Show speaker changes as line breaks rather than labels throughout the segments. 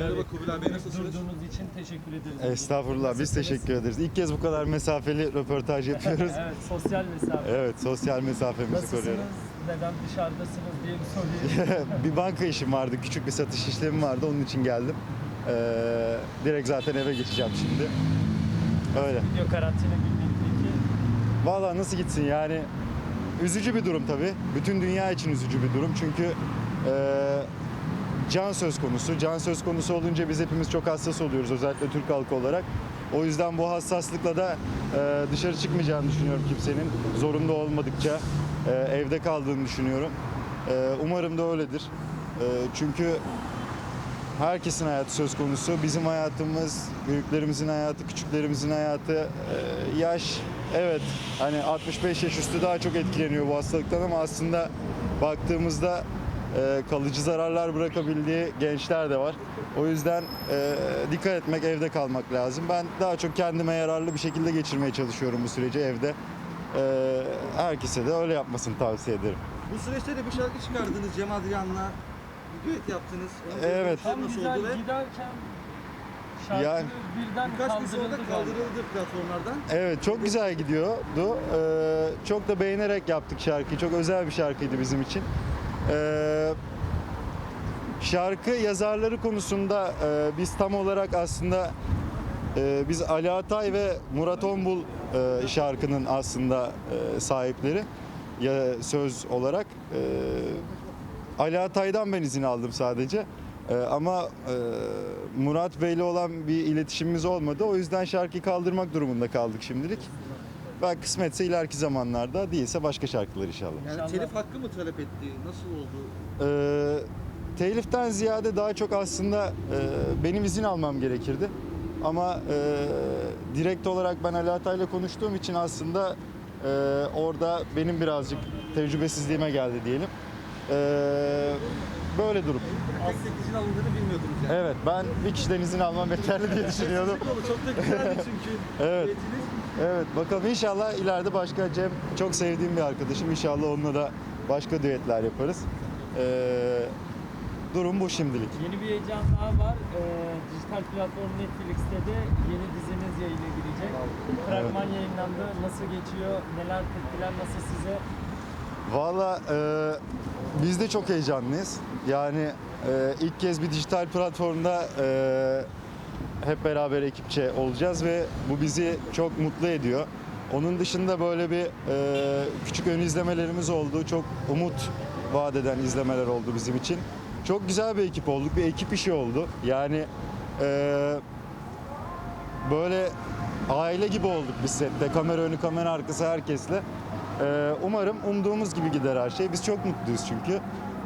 Merhaba. Kubilay Bey, nasılsınız?
Durduğunuz için teşekkür ederiz.
Estağfurullah biz teşekkür ederiz. İlk kez bu kadar mesafeli röportaj yapıyoruz.
evet, sosyal mesafe.
evet sosyal mesafemizi
Nasılsınız?
koruyoruz.
Neden dışarıdasınız diye bir sorayım.
bir banka işim vardı, küçük bir satış işlemi vardı onun için geldim. Ee, direkt zaten eve geçeceğim şimdi. Öyle.
Diyor karantina günleri peki.
Vallahi nasıl gitsin yani üzücü bir durum tabii. Bütün dünya için üzücü bir durum çünkü e, can söz konusu. Can söz konusu olunca biz hepimiz çok hassas oluyoruz özellikle Türk halkı olarak. O yüzden bu hassaslıkla da e, dışarı çıkmayacağını düşünüyorum kimsenin. Zorunda olmadıkça e, evde kaldığını düşünüyorum. E, umarım da öyledir. E, çünkü herkesin hayatı söz konusu. Bizim hayatımız, büyüklerimizin hayatı, küçüklerimizin hayatı. Ee, yaş, evet hani 65 yaş üstü daha çok etkileniyor bu hastalıktan ama aslında baktığımızda e, kalıcı zararlar bırakabildiği gençler de var. O yüzden e, dikkat etmek, evde kalmak lazım. Ben daha çok kendime yararlı bir şekilde geçirmeye çalışıyorum bu süreci evde. Ee, herkese de öyle yapmasını tavsiye ederim.
Bu süreçte de bir şarkı çıkardınız Cem Adrian'la. Düet yaptınız. Onu
Evet.
Tam
Nasıl
güzel
oldu ve
giderken şarkı
Yani-
birden
birkaç gün
kaldırıldı
sonra kaldırıldı platformlardan.
Evet çok güzel gidiyordu. Ee, çok da beğenerek yaptık şarkıyı. Çok özel bir şarkıydı bizim için. Ee, şarkı yazarları konusunda e, biz tam olarak aslında e, biz Ali Atay ve Murat Onbul e, şarkının aslında e, sahipleri ya söz olarak. E, Ali Atay'dan ben izin aldım sadece. Ee, ama e, Murat Bey'le olan bir iletişimimiz olmadı. O yüzden şarkıyı kaldırmak durumunda kaldık şimdilik. Belki kısmetse ileriki zamanlarda değilse başka şarkılar inşallah.
Yani telif hakkı mı talep etti? Nasıl oldu?
Ee, teliften ziyade daha çok aslında e, benim izin almam gerekirdi. Ama e, direkt olarak ben Ali Atay'la konuştuğum için aslında e, orada benim birazcık tecrübesizliğime geldi diyelim. Ee, böyle durum.
Tek tek izin alındığını bilmiyordunuz yani.
Evet ben bir kişiden izin almam yeterli diye düşünüyordum.
Çok çok da güzeldi çünkü.
Evet. Evet bakalım inşallah ileride başka Cem çok sevdiğim bir arkadaşım. İnşallah onunla da başka düetler yaparız. Ee, durum bu şimdilik.
Yeni bir heyecan daha var. Ee, dijital platform Netflix'te de yeni diziniz yayına girecek. Fragman yayınlandı. Nasıl geçiyor? Neler tepkiler nasıl size?
Valla e, biz de çok heyecanlıyız. Yani e, ilk kez bir dijital platformda e, hep beraber ekipçe olacağız ve bu bizi çok mutlu ediyor. Onun dışında böyle bir e, küçük ön izlemelerimiz oldu. Çok umut vaat eden izlemeler oldu bizim için. Çok güzel bir ekip olduk. Bir ekip işi oldu. Yani e, böyle aile gibi olduk biz sette. Kamera önü, kamera arkası herkesle. Ee, umarım umduğumuz gibi gider her şey. Biz çok mutluyuz çünkü.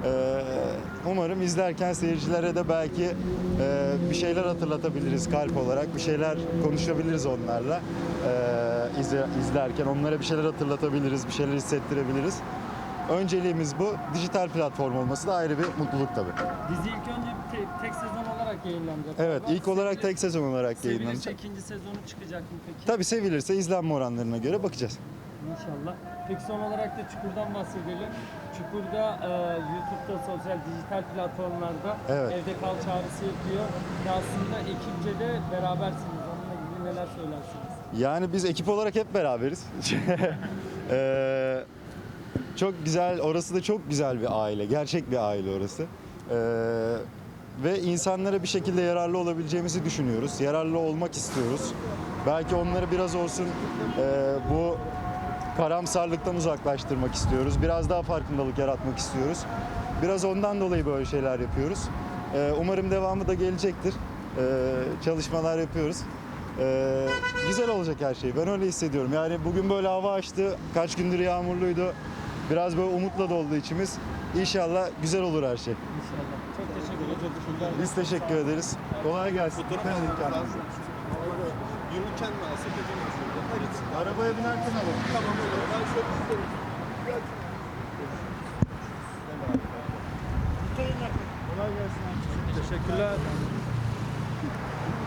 Ee, umarım izlerken seyircilere de belki e, bir şeyler hatırlatabiliriz kalp olarak. Bir şeyler konuşabiliriz onlarla. Ee, izle- izlerken onlara bir şeyler hatırlatabiliriz, bir şeyler hissettirebiliriz. Önceliğimiz bu. Dijital platform olması da ayrı bir mutluluk tabii.
Dizi ilk önce te- tek sezon olarak yayınlanacak.
Evet, ilk olarak tek sezon olarak
Sevilirse
yayınlanacak.
ikinci sezonu çıkacak mı peki?
Tabii sevilirse izlenme oranlarına göre bakacağız.
İnşallah. Peki son olarak da Çukur'dan bahsedelim. Çukur'da e, YouTube'da, sosyal dijital platformlarda
Evet.
evde kal çağrısı yapıyor. Ve aslında ekipçe de berabersiniz. Onunla ilgili neler söylersiniz?
Yani biz ekip olarak hep beraberiz. Eee, çok güzel, orası da çok güzel bir aile. Gerçek bir aile orası. Eee, ve insanlara bir şekilde yararlı olabileceğimizi düşünüyoruz. Yararlı olmak istiyoruz. Belki onları biraz olsun eee, bu karamsarlıktan uzaklaştırmak istiyoruz. Biraz daha farkındalık yaratmak istiyoruz. Biraz ondan dolayı böyle şeyler yapıyoruz. Eee, umarım devamı da gelecektir. Eee, çalışmalar yapıyoruz. Eee, güzel olacak her şey. Ben öyle hissediyorum. Yani bugün böyle hava açtı. Kaç gündür yağmurluydu. Biraz böyle umutla doldu içimiz. İnşallah güzel olur her şey.
İnşallah. Çok teşekkür
teşekkürler.
Biz teşekkür ederiz. Kolay gelsin. Dikkat edin kendinize.
Yürürken mi alsak acaba şurada? Evet.
Arabaya binerken alalım.
Tamam öyle. Ben şöyle tutarım.
Şey Kolay gelsin.
Teşekkürler.